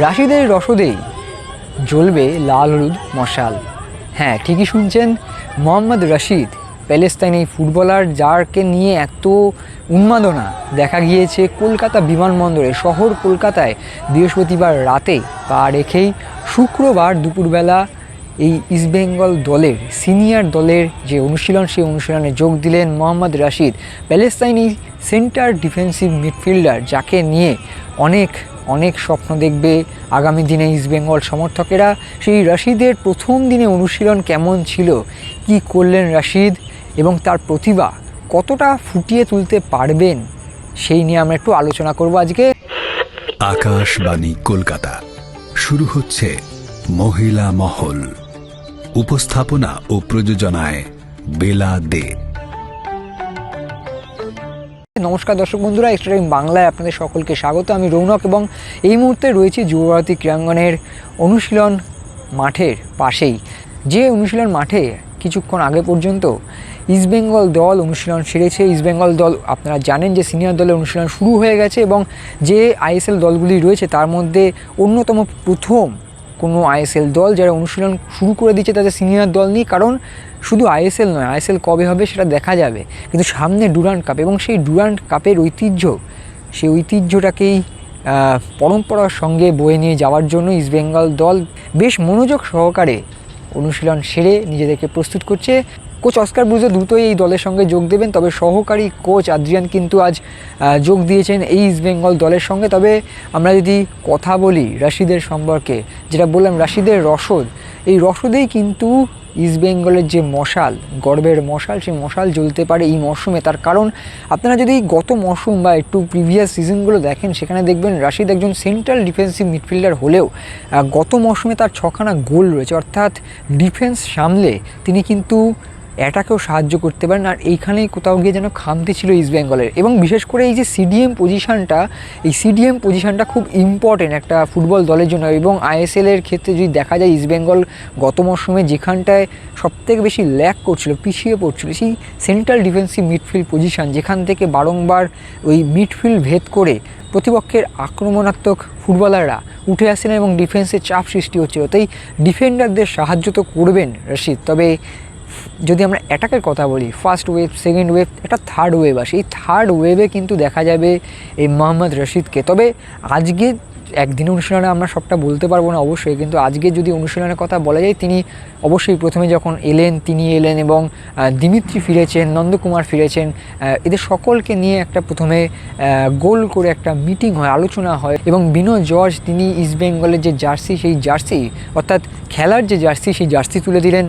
রাশিদের রসদেই জ্বলবে লাল হলুদ মশাল। হ্যাঁ ঠিকই শুনছেন, মোহাম্মদ রশিদ, প্যালেস্তাইন ফুটবলার যারকে নিয়ে এত উন্মাদনা দেখা গিয়েছে কলকাতা বিমানবন্দরে। শহর কলকাতায় বৃহস্পতিবার রাতে পা রেখেই শুক্রবার দুপুরবেলা এই ইস্টবেঙ্গল দলের, সিনিয়র দলের যে অনুশীলন, সেই অনুশীলনে যোগ দিলেন মোহাম্মদ রাশিদ। প্যালেস্তাইনি সেন্টার ডিফেন্সিভ মিডফিল্ডার যাকে নিয়ে অনেক অনেক স্বপ্ন দেখবে। আগামী দিনে ইস্টবেঙ্গল সমর্থকেরা সেই রাশিদের প্রথম দিনে অনুশীলন কেমন ছিল? কি করলেন রাশিদ? এবং তার প্রতিভা কতটা ফুটিয়ে তুলতে পারবেন? সেই নিয়ে আমরা একটু আলোচনা করব আজকে। আকাশবাণী কলকাতা। শুরু হচ্ছে মহিলা মহল। উপস্থাপনা ও প্রযোজনায় বেলা দে। নমস্কার দর্শক বন্ধুরা এক্সট্রা টাইম বাংলায় আপনাদের সকলকে স্বাগত। আমি রৌনক এবং এই মুহূর্তে রয়েছি যুবভারতী ক্রীড়াঙ্গনের অনুশীলন মাঠের পাশেই। যে অনুশীলন মাঠে কিছুক্ষণ আগে পর্যন্ত ইস্টবেঙ্গল দল অনুশীলন সেরেছে। ইস্টবেঙ্গল দল আপনারা জানেন যে সিনিয়র দলের অনুশীলন শুরু হয়ে গেছে এবং যে আইএসএল দলগুলি রয়েছে, তার মধ্যে অন্যতম প্রথম কোনো আইএসএল দল যারা অনুশীলন শুরু করে দিচ্ছে তাদের সিনিয়র দল নেই কারণ শুধু আইএসএল নয়, আইএসএল কবে হবে সেটা দেখা যাবে। কিন্তু সামনে ডুরান্ট কাপ এবং সেই ডুরান্ট কাপের ঐতিহ্য, সেই ঐতিহ্যটাকেই পরম্পরার সঙ্গে বয়ে নিয়ে যাওয়ার জন্য ইস্টবেঙ্গল দল বেশ মনোযোগ সহকারে অনুশীলন সেরে নিজেদেরকে প্রস্তুত করছে। কোচ অস্কার ব্রুজো দ্রুতই এই দলের সঙ্গে যোগ দেবেন, তবে সহকারী কোচ আদ্রিয়ান কিন্তু আজ যোগ দিয়েছেন এই ইস্টবেঙ্গল দলের সঙ্গে। তবে আমরা যদি কথা বলি রাশিদের সম্পর্কে, যেটা বললাম রাশিদের রসদ, এই রসদেই কিন্তু ইস্টবেঙ্গলের যে মশাল, গর্বের মশাল, সেই মশাল জ্বলতে পারে এই মরশুমে। তার কারণ, আপনারা যদি গত মরশুম বা একটু প্রিভিয়াস সিজনগুলো দেখেন, সেখানে দেখবেন রাশিদ একজন সেন্ট্রাল ডিফেন্সিভ মিডফিল্ডার হলেও গত মরশুমে তার ছখানা গোল রয়েছে। অর্থাৎ ডিফেন্স সামলে তিনি কিন্তু অ্যাটাকেও সাহায্য করতে পারেন। আর এইখানেই কোথাও গিয়ে যেন খামতি ছিল ইস্ট বেঙ্গলের এবং বিশেষ করে এই যে সিডিএম পজিশানটা এই সিডিএম পজিশানটা খুব ইম্পর্টেন্ট একটা ফুটবল দলের জন্য। এবং আইএসএল এর ক্ষেত্রে যদি দেখা যায় ইস্ট বেঙ্গল গত মরশুমে যেখানটায় সবথেকে বেশি ল্যাক করছিল, পিছিয়ে পড়ছিল, সেই সেন্ট্রাল ডিফেন্সিভ মিডফিল্ড পজিশান যেখান থেকে বারংবার ওই মিডফিল্ড ভেদ করে প্রতিপক্ষের আক্রমণাত্মক ফুটবলাররা উঠে আসছিলেন এবং ডিফেন্সে চাপ সৃষ্টি হচ্ছিল। তাই ডিফেন্ডারদের সাহায্য তো করবেন, রশিদ। তবে যদি আমরা অ্যাটাকের কথা বলি ফার্স্ট ওয়েভ সেকেন্ড ওয়েভ একটা থার্ড ওয়েভ আসে। এই থার্ড ওয়েভে কিন্তু দেখা যাবে এই মোহাম্মদ রশিদকে। তবে আজকে একদিন অনুশীলনে আমরা সবটা বলতে পারব না অবশ্যই, কিন্তু আজকে যদি অনুশীলনের কথা বলা যায়, তিনি অবশ্যই প্রথমে যখন এলেন, তিনি এলেন এবং দিমিত্রি ফিরেছেন, নন্দকুমার ফিরেছেন এদের সকলকে নিয়ে একটা প্রথমে গোল করে একটা মিটিং হয়, আলোচনা হয় এবং বিনোদ জর্জ, তিনি ইস্ট বেঙ্গলের যে জার্সি, সেই জার্সি, অর্থাৎ খেলার যে জার্সি, সেই জার্সি তুলে দিলেন।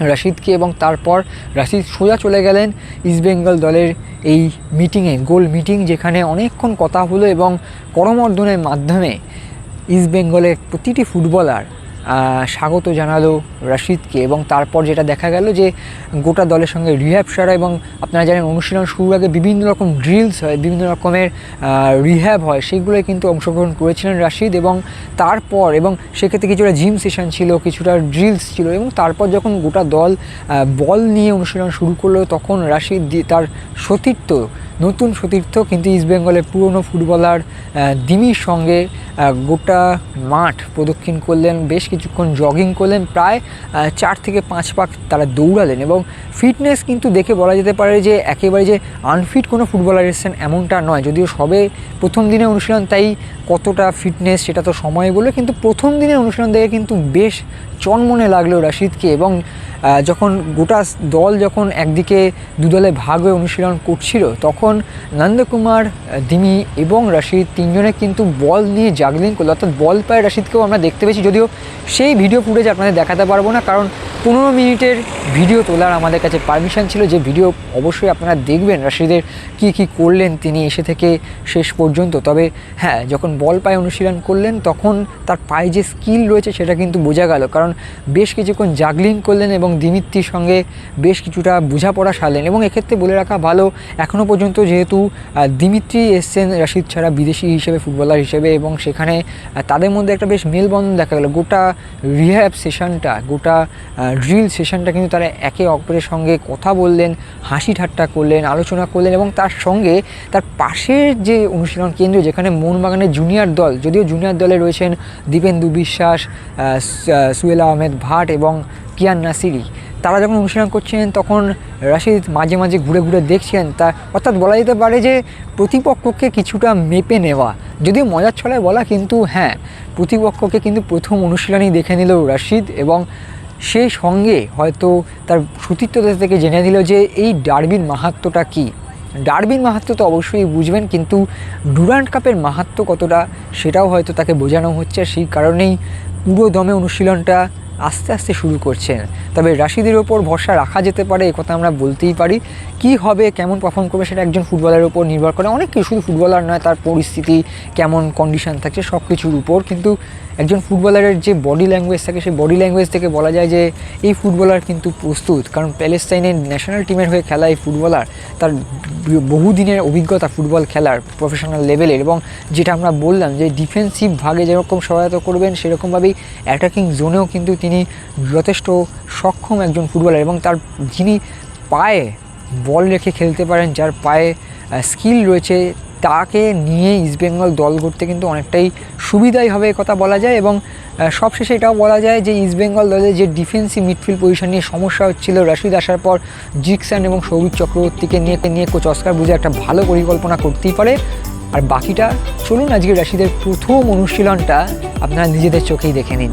রাশিদকে এবং তারপর রাশিদ সোজা চলে গেলেন ইস্টবেঙ্গল দলের এই মিটিংয়ে গোল মিটিং যেখানে অনেকক্ষণ কথা হলো এবং করমর্দনের মাধ্যমে ইস্টবেঙ্গলের প্রতিটি ফুটবলার স্বাগত জানালো রাশিদকে এবং তারপর যেটা দেখা গেল যে গোটা দলের সঙ্গে রিহ্যাব সারা এবং আপনারা জানেন অনুশীলন শুরুর আগে বিভিন্ন রকম ড্রিলস হয়, বিভিন্ন রকমের রিহ্যাব হয় সেগুলোয় কিন্তু অংশগ্রহণ করেছিলেন রাশিদ এবং তারপর এবং সেক্ষেত্রে কিছুটা জিম সেশন ছিল, কিছুটা ড্রিলস ছিল এবং তারপর যখন গোটা দল বল নিয়ে অনুশীলন শুরু করল তখন রাশিদ তার সতীর্থ, নতুন সতীর্থ কিন্তু ইস্টবেঙ্গলের পুরনো ফুটবলার দিমির সঙ্গে গোটা মাঠ প্রদক্ষিণ করলেন। বেশ কিছুক্ষণ জগিং করলেন, প্রায় চার থেকে পাঁচ পাক তারা দৌড়ালেন এবং ফিটনেস কিন্তু দেখে বলা যেতে পারে যে একেবারে যে আনফিট কোনো ফুটবলার এসেছেন এমনটা নয়। যদিও সবে প্রথম দিনে অনুশীলন, তাই কতটা ফিটনেস সেটা তো সময় বলে, কিন্তু প্রথম দিনের অনুশীলন দেখে কিন্তু বেশ চনমনে লাগল রাশিদকে এবং যখন গোটা দল যখন একদিকে দুদলে ভাগ হয়ে অনুশীলন করছিল, তখন নন্দকুমার, দিমি এবং রাশিদ তিনজনে কিন্তু বল নিয়ে জাগলিং করল। অর্থাৎ বল পায় রাশিদকেও আমরা দেখতে পেয়েছি, যদিও সেই ভিডিও ফুটেজ আপনাদের দেখাতে পারব না কারণ পনেরো মিনিটের ভিডিও তোলার আমাদের কাছে পারমিশন ছিল। যে ভিডিও অবশ্যই আপনারা দেখবেন। রাশিদের কি কি করলেন, তিনি এসে থেকে শেষ পর্যন্ত। তবে হ্যাঁ যখন বল পায়ে অনুশীলন করলেন, তখন তার পায়ে যে স্কিল রয়েছে, সেটা কিন্তু বোঝা গেল। কারণ বেশ কিছুক্ষণ জাগলিং করলেন এবং দিমিত্রির সঙ্গে বেশ কিছুটা বোঝাপড়া সারলেন। এবং এক্ষেত্রে বলে রাখা ভালো এখনও পর্যন্ত যেহেতু দিমিত্রি এসছেন রাশিদ ছাড়া বিদেশি হিসেবে ফুটবলার হিসেবে এবং সেখানে তাদের মধ্যে একটা বেশ মেলবন্ধন দেখা গেল। গোটা রিহ্যাব সেশনটা গোটা ড্রিল সেশনটা কিন্তু তারা একে অপরের সঙ্গে কথা বললেন, হাসি ঠাট্টা করলেন, আলোচনা করলেন এবং তার সঙ্গে তার পাশের যে অনুশীলন কেন্দ্র যেখানে মোহনবাগানের জুনিয়র দল, যদিও জুনিয়র দলে রয়েছেন দীপেন্দু বিশ্বাস সুয়েল আহমেদ ভাট এবং কিয়ান নাসিরি। তারা যখন অনুশীলন করছিলেন তখন রাশিদ মাঝে মাঝে ঘুরে ঘুরে দেখছিলেন তা অর্থাৎ বলা যেতে পারে যে প্রতিপক্ষকে কিছুটা মেপে নেওয়া। যদিও মজার ছলায় বলা কিন্তু হ্যাঁ প্রতিপক্ষকে কিন্তু প্রথম অনুশীলনই দেখে নিল রাশিদ এবং সেই সঙ্গে হয়তো তার সতীর্থদের থেকে জেনে দিল যে এই ডারবিন মাহাত্মটা কী। ডারবিন মাহাত্ম তো অবশ্যই বুঝবেন, কিন্তু ডুরান্ড কাপের মাহাত্ম কতটা সেটাও হয়তো তাকে বোঝানো হচ্ছে। সেই কারণেই পুরো দমে অনুশীলনটা আস্তে আস্তে শুরু করছেন। তবে রাশিদের ওপর ভরসা রাখা যেতে পারে, এ কথা আমরা বলতেই পারি। কি হবে, কেমন পারফর্ম করবে, সেটা একজন ফুটবলারের উপর নির্ভর করে। অনেক কিছু শুধু ফুটবলার নয়, তার পরিস্থিতি, কেমন কন্ডিশন থাকছে সব কিছুর উপর। কিন্তু একজন ফুটবলারের যে বডি ল্যাঙ্গুয়েজ থাকে, সেই বডি ল্যাঙ্গুয়েজ থেকে বলা যায় যে, এই ফুটবলার কিন্তু প্রস্তুত। কারণ প্যালেস্তাইনের ন্যাশনাল টিমের হয়ে খেলা এই ফুটবলার, তার বহুদিনের অভিজ্ঞতা ফুটবল খেলার প্রফেশনাল লেভেলের এবং যেটা আমরা বললাম যে ডিফেন্সিভ ভাগে যেরকম সহায়তা করবেন, সেরকমভাবেই অ্যাটাকিং জোনেও কিন্তু তিনি যথেষ্ট সক্ষম একজন ফুটবলার এবং তার যিনি পায়ে বল রেখে খেলতে পারেন, যার পায়ে স্কিল রয়েছে, তাকে নিয়ে ইস্টবেঙ্গল দল করতে কিন্তু অনেকটাই সুবিধাই হবে কথা বলা যায় এবং সবশেষে এটাও বলা যায় যে ইস্টবেঙ্গল দলের যে ডিফেন্সিভ মিডফিল্ড পজিশন নিয়ে সমস্যা হচ্ছিল রশিদ আসার পর জিকসান এবং সৌভিক চক্রবর্তীকে নিয়ে নিয়ে কোচ অস্কার বুঝে একটা ভালো পরিকল্পনা করতেই পারে। আর বাকিটা, চলুন আজকে রাশিদের প্রথম অনুশীলনটা আপনারা নিজেদের চোখেই দেখে নিন।